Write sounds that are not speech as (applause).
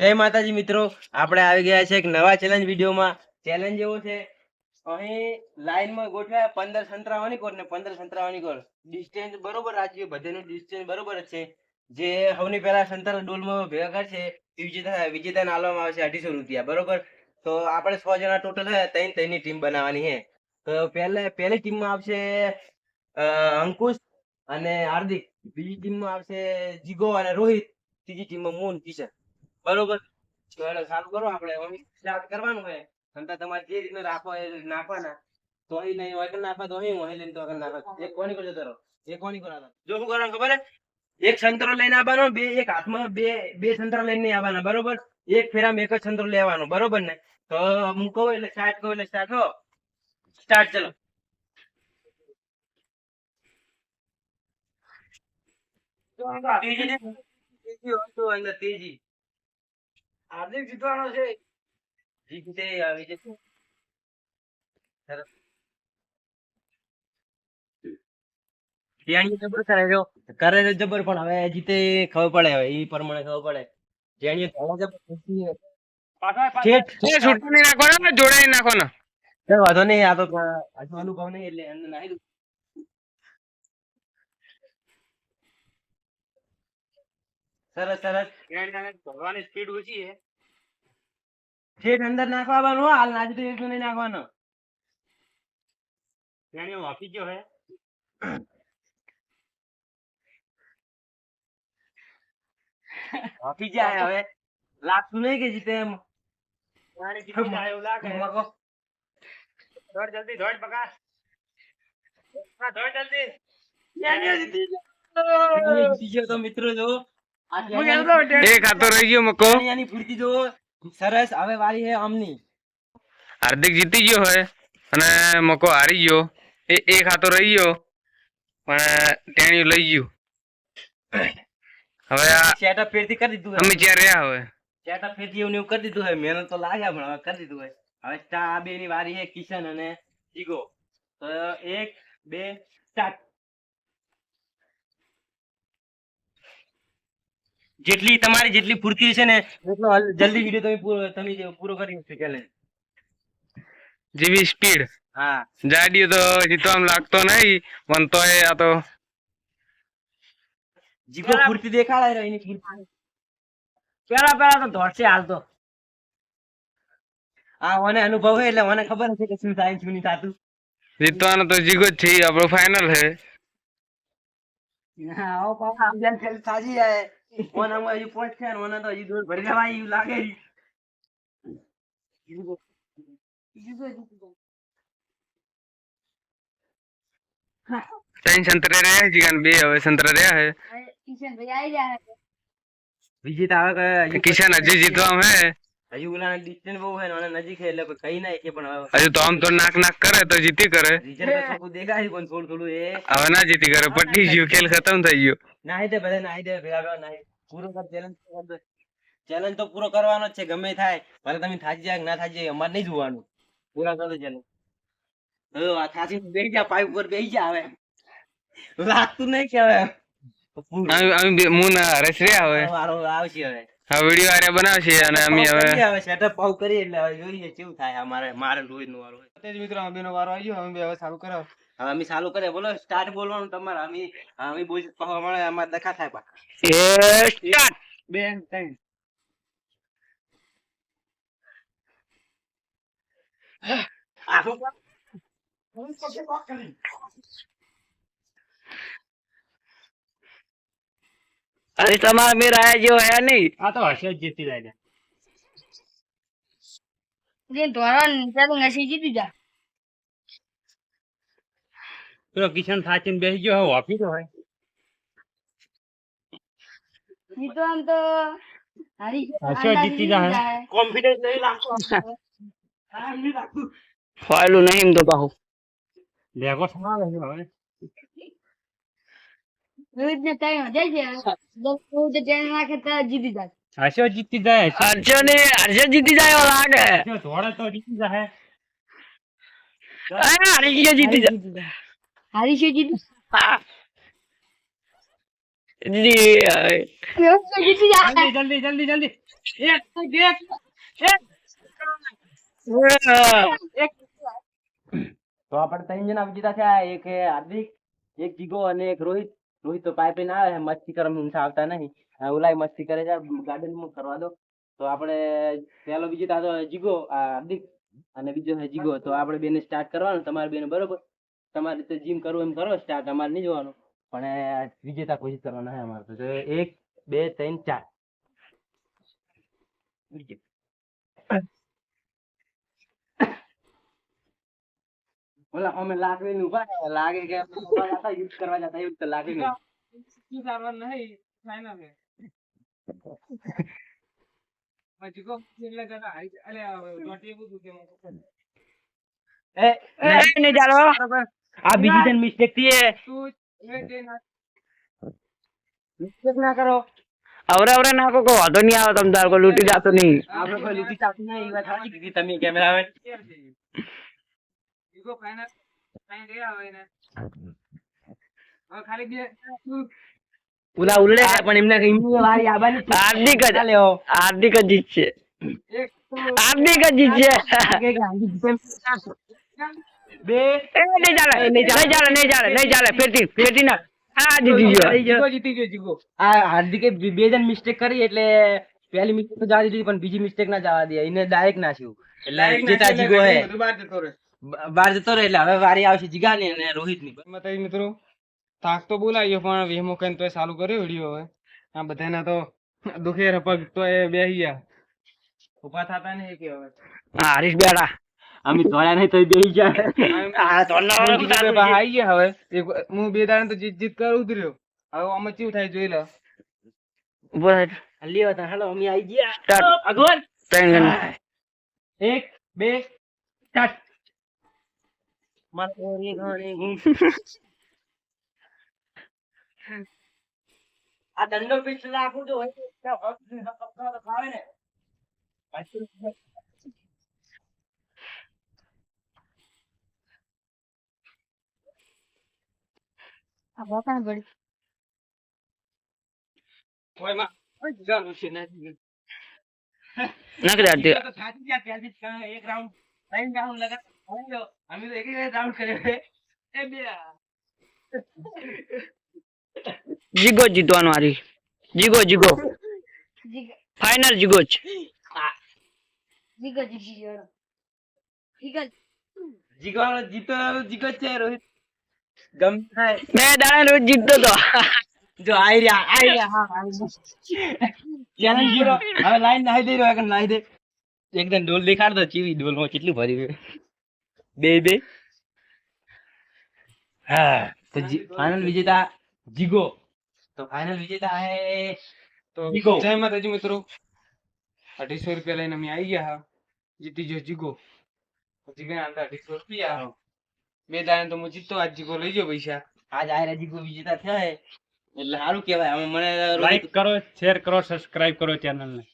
જય માતાજી મિત્રો, આપણે આવી ગયા છે એક નવા ચેલેન્જ વિડીયોમાં. ચેલેન્જ એવો છે, અહીં લાઈનમાં ગોઠવ્યા પંદર સંતરાવાની કોર ને પંદર સંતરાવાની કોર. ડિસ્ટન્સ બરોબર રાખીએ, બધાનું ડિસ્ટન્સ બરોબર જ છે. જે સૌની પહેલા સંતરા ડોલમાં ભેગા કરશે એ વિજેતા વિજેતાને આલવામાં આવશે અઢીસો રૂપિયા, બરોબર? તો આપણે સો જણા ટોટલ હે ત્રણ ત્રણની ટીમ બનાવવાની છે તો પહેલે, પહેલી ટીમમાં આવશે અંકુશ અને હાર્દિક. બીજી ટીમમાં આવશે જીગો અને રોહિત. ત્રીજી ટીમમાં મોહન કિશન. બરોબર. ચાલુ કરો આપણે સ્ટાર્ટ કરવાનું હોય સંતા તમારે જે રીતના રાખો એ નાખવાના. તો અહીં નહીં હોય કે નાખવા તો અહીં હોય લઈને તો આગળ નાખો. એક કોની કરજો તારો? એક કોની કરાતો જો શું કરવાનું ખબર હે એક સંતરો લઈને આવવાનો બે એક હાથમાં બે બે સંતરા લઈને આવવાના બરોબર? એક ફેરામાં એક જ સંતરો લેવાનો બરોબર ને? તો હું કહું એટલે સ્ટાર્ટ કહું એટલે સ્ટાર્ટ હો? સ્ટાર્ટ ચલો. તેજી ને તેજી હોય તો અંદર તેજી હાર્દિક જીતવાનો છે. જીતે આવી જશે. જેણીએ જબર કરે જો કરે તો જબર પણ હવે જીતે ખબર પડે હવે ઈ પ્રમાણે ખબર પડે. જેણીએ ધોળા જબર ઠેઠ એ છૂટું નહીં નાખવાનો ને જોડાઈ નાખવાનો. વાંધો નહીં આ તો હજુ અનુભવ નહીં એટલે અંદર નાખી સરસ સરસ. ભગવાનની સ્પીડ ઓછી છે. ઠેઠ અંદર નાખવાનો હાલ નાજરી તો નહીં નાખવાનો. તેણે વાપી ગયો હે. આપી જાય હવે. લાગતું નહીં કે જીતે એમ. દોડ જલ્દી દોડ બકા. દોડ જલ્દી. જીતી ગયો તો મિત્રો જો. એક હાથો રહી ગયો મકો. જેણીયાની ફૂર્તિ જો સરસ હવે વાળી હે આમની હાર્દિક જીતી ગયો હોય અને મકો હારી ગયો. એ એ ખાતો રહી ગયો પણ ટેણિયું લઈ ગયું. હવે આ સેટઅપ ફેરથી કરી દીધું અમે જ્યાં રહ્યા હવે. સેટઅપ ફેરથી એવું એવું કરી દીધું હોય મહેનત તો લાગ્યા પણ હવે કરી દીધું હોય હવે આ બે ની વારી હે કિશન અને જીગો તો એક બે સ્ટાર્ટ જેટલી તમારી જેટલી પૂરતી છે ને એટલો જલ્દી વીડિયો તમે પૂરો તમે પૂરો કરી શકશો challenge. જેવી સ્પીડ હા. જાડિયો તો જીતવામાં લાગતો નહીં પણ એ આ તો જીગો પૂરતી દેખાડે છે એની પૂરતી. પેલા પેલા તો દોડશે હાલ તો. આ મને અનુભવ હે એટલે મને ખબર છે કે શું થાય શું નહીં થતું. જીતવાનો તો જીગો જ છે આપણો ફાઇનલ હે. હા આવો પાછા આમ જેમ ખેલ સાજી જાય. ઓનામાં હજી પોચ છે ને ઓના તો હજી દોર ભરી લેવાય એવું લાગે છે. ત્રણ સંતરે રહ્યા જીગાન બે હવે સંતરા રહ્યા હે વિજેતા આવે કે કિશન હજી જીતવામાં હે હજી ઓલાના distance બહુ છે ને ઓના નજીક છે એટલે કોઈ કહી ના શકીએ પણ હવે હજુ તો આમ તો નાક નાક કરે તો જીતી કરે result તો થોડું દેખાય પણ થોડું થોડું એ હવે ના જીતી કરે પટી ગયું ખેલ ખતમ થઈ ગયો નાહી દે બધા નાહી દે ભેગા ભેગા નાહી પૂરો કર ચેલેન્જ ચેલેન્જ તો પૂરો કરવાનો જ છે ગમે થાય. ભલે તમે થાકી જાય ના થાકી જાય અમારે નહીં જોવાનું. પૂરા કરો ચેલેન્જ હવે આ થાકી બેસી જા પાઇપ ઉપર બેસી જા હવે. લાગતું નહીં કે હવે. અમે હું ના હરેશ રહ્યા હવે. મારો આવશે હવે. હા વિડિયો આરે બનાવશે અને અમે હવે હવે સેટઅપ પાવ કરીએ એટલે હવે જોઈએ કેવું થાય અમારે મારે લોહી નું વારો તે મિત્રો અમે નો વારો આવી ગયો અમે હવે ચાલુ કરો હવે અમે ચાલુ કરે બોલો સ્ટાર્ટ બોલવાનું તમારે. અમે અમે બોલ અમારે અમારે દખા થાય પા એ સ્ટાર્ટ બે ત્રણ. અરે તમારા મેરા આયા જેવો હે નહીં. આ તો હશે જ જીતી જાય જે ધોરણ જીતી જા. પેલો કિશન થાચીને બેસી ગયો હવે ઓફિસ હોય. ઈ તો આમ તો હારી જીતી જાય. કોન્ફિડન્સ નહીં લાગતો ફાયલું નહીં એમ તો પાહુ લેગો સમાવે છે હવે. રોહિત ને ટાઈમ જાય છે? દસ રોહિત ચેન નાખે તો જીતી જાય. હશે જીતી જાય? હર્ષો ને હર્ષો જીતી જાય લાગે. જો તો જીતી જાય અરે હારી જીતી જાય. હારી છે જીતી જલ્દી જલ્દી જલ્દી જલ્દી એક એક તો આપણે ત્રણ જણા વિજેતા થયા એક હાર્દિક એક જીગો અને એક રોહિત. રોહિત તો પાઇપ લઈને આવે મસ્તી કરવા ઊંઘા આવતા નહીં. ઓલાય મસ્તી કરે છે ગાર્ડનમાં કરવા દો. તો આપણે પહેલો વિજેતા તો જીગો હાર્દિક. અને બીજો છે જીગો. તો આપણે બેને સ્ટાર્ટ કરવાનું તમારે બેને બરોબર. તમારે તો જીમ કરવું એમ કરો સ્ટાર્ટ અમારે નહીં જોવાનું પણ વિજેતા ઘોષિત કરવાના છે અમારે તો. એક બે ત્રણ ચાર ઓલા અમે લાકડી નું ઊભા લાગે કે ઊભા હતા, યુદ્ધ કરવા જતા યુદ્ધ તો લાગે નહીં. એ, એ, નહીં ચાલો આ બીજી તને મિસ્ટેકથી મિસ્ટેક ના કરો. અવરે અવરે નાખો કો વાંધો નહીં આવે તમ તાર કો લૂંટી જાતો નહીં. આપણે કોઈ લૂટી જાતો નહીં, એ વાત સાચી. કીધી તમે કેમેરામેન ઓલા ઉલડે છે પણ એમને એમની વારી આવવાની. હાર્દિક જ હો. હાર્દિક જ જીતશે. હાર્દિક જ જીતશે. બે. એ નહીં ચાલે નહીં ચાલે નહીં ચાલે નહીં ચાલે ફેરથી ફેરથી ના. આ જીતી ગયો. આ હાર્દિકે બે બે જણ મિસ્ટેક કરી એટલે પહેલી મિસ્ટેક તો જવા દીધી પણ બીજી મિસ્ટેક ના જવા દે એને ડાયરેક્ટ નાખ્યું એટલે જેતા જીગો હે. બહાર જતો રહે. એટલે હવે વારી આવશે જીગાની અને રોહિતની. માતાજી મિત્રો થાક તો બોલાયો પણ વેમો કઈ તો ચાલુ કર્યો વીડિયો હવે. આ બધાના તો દુખે રપગ તો એ બેહી ગયા. ઊભા થતા નહીં કે હવે? હા હરીશ બેડા. અમે ધોળા નહીં તો બેહી જાય આઈ ગયા હવે. હું બે દાડા તો જીત જીત કર ઉતર્યો. હવે અમે ચીવ થાય જોઈ લો. લ્યો તા હાલો અમે આઈ ગયા. સ્ટાર્ટ. અગવર ત્રણ ગણ. એક બે સ્ટાર્ટ. મારો રે (laughs) આ દંડો પીછલા આપું જો હોય તો હક તો ખાવે ને. પાછું આ ભોકાણ પડી ઓયમાં ઓય જાનું છે ના નાખી દે હાર્દિક. તો થાકી ગયા કાં એક રાઉન્ડ ત્રણ રાઉન્ડ લગાતાર ખાઈ લો. અમે તો એક એક રાઉન્ડ કર્યો. એ બે જીગો જીતવાનો હારી જીગો જીગો જીગો ફાઇનલ જીગો જ જીગો જીગો જીગો જીગો જીતો જીગો છે રોહિત ગમ થાય દાડા રોજ જીતતો તો. જો આઈ રહ્યા આઈ રહ્યા હા ચેલેન્જ જીરો હવે લાઈન નાહી દે રહ્યો એકદમ નાહી દે. એકદમ ડોલ દેખાડ દો ચીવી ડોલમાં કેટલું ભર્યું છે. બે બે. હા તો ફાઇનલ વિજેતા જીગો. તો ફાઇનલ વિજેતા હે તો. જય માતાજી મિત્રો. અઢીસો રૂપિયા લઈને અમે આવી ગયા. હા જીતી જો જીગો. જીગા અંદર અઢીસો રૂપિયા. બે દાણા તો હું જીતતો આજ જીગો લઈ ગયો પૈસા. આજ આયરા જીગો વિજેતા થયા એટલે સારું કહેવાય. આમાં મને લાઈક કરો શેર કરો સબસ્ક્રાઇબ કરો ચેનલ ને.